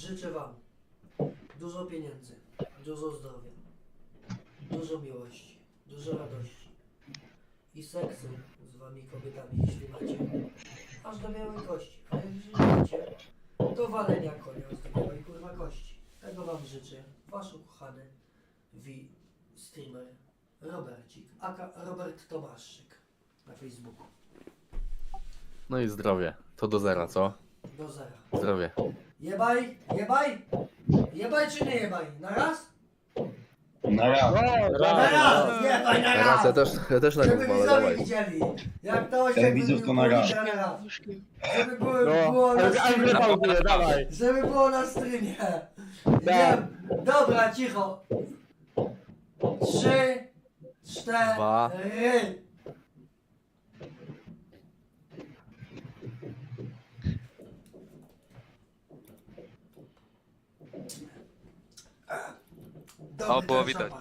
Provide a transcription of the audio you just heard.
życzę Wam dużo pieniędzy, dużo zdrowia, dużo miłości, dużo radości i seksu z Wami kobietami, jeśli macie, aż do białej kości. A jeżeli macie, to walenia konia z białej kurwa kości. Tego Wam życzę. Wasz ukochany wi streamer Robercik, aka Robert Tomaszczyk na Facebooku. No i zdrowie. To do zera, co? Do zera. Zdrowie. Jebaj, jebaj, jebaj czy nie jebaj? Na raz? Na raz. Na raz, jebaj na Teraz ja raz! też, ja też na Żeby górę, ale widzowie dawaj. widzieli, jak to się Telewizor to na raz. raz. Żeby było, No, było na streamie. dawaj. Żeby było na streamie. Idziemy. Dobra, cicho. Trzy, cztery. Dwa. Dobry O, było widać.